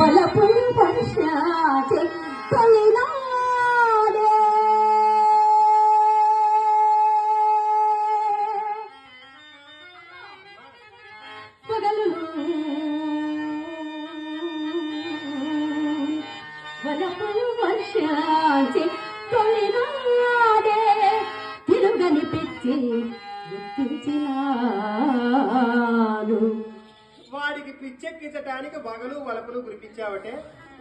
వలపు వర్షాచే తొలినాడే పగలును వలపు వర్షాచే తొలినాడే పిచ్చెక్కించటానికి వగలు వలపులు కురిపించావటే?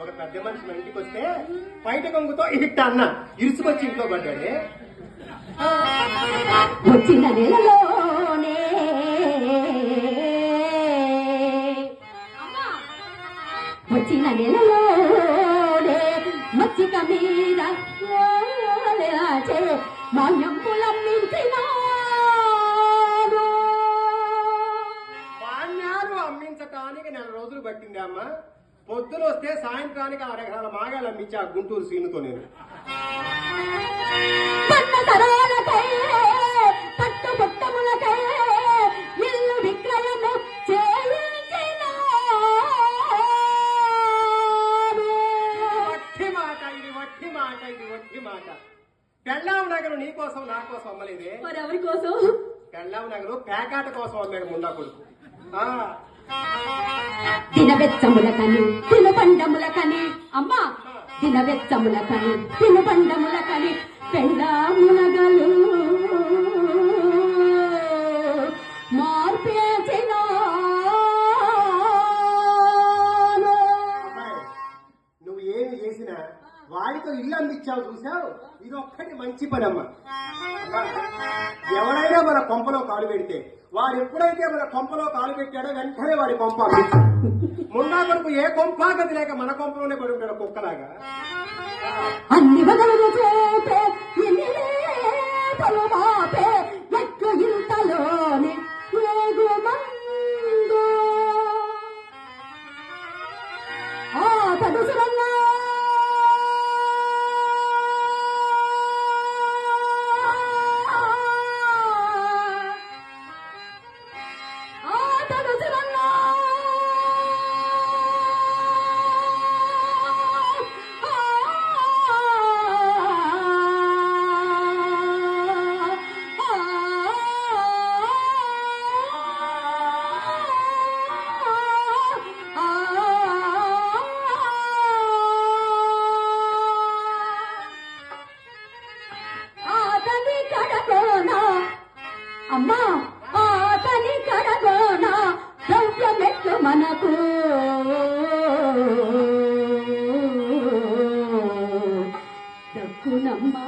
ఒక పెద్ద మనిషి మా ఇంటికి వస్తే బయట కొంగుతో ఇట్ట అన్న. ఇరుసుకొచ్చి ఇంట్లో పడ్డాడే. వచ్చిన నెలలోనే వచ్చిన నెలలోనే మచ్చిక మీద ఓలాచే మాన్యంపులమ్మించినాడు అమ్మ పొద్దున వస్తే సాయంత్రానికి అరగల మాగాలు అమ్మించా గుంటూరు సీనుతో నేను. మాట ఇది వట్టి మాట ఇది వట్టి మాట. పెళ్ళాం నగరు నీ కోసం నా కోసం అమ్మలేదే? మరెవరి కోసం? పెళ్ళాం నగరు పేకాట కోసం అమ్మాడు ముండా కొడుకు ఆ, దినవెచ్చములకని తినుబండములకని అమ్మా తినబెచ్చముల కని దినవెచ్చములకని తినుబండములకని పెండాములగలు మార్పేసినాను వాడితో ఇల్లు అందించావు చూసావు ఇది ఒక్కటి మంచి పని అమ్మ ఎవడైనా మన కొంపలో కాలు పెడితే వాడు ఎప్పుడైతే మన కొంపలో కాలు పెట్టాడో వెంటనే వాడి కొంప ముందా కొరకు ఏ కొంప గది లేక మన కొంపలోనే పడి ఉంటాడు కుక్కలాగా. అన్ని అమ్మా ఆతని కడగోన ద్రవ్యమెట్లు మనకు. దక్కునమ్మా.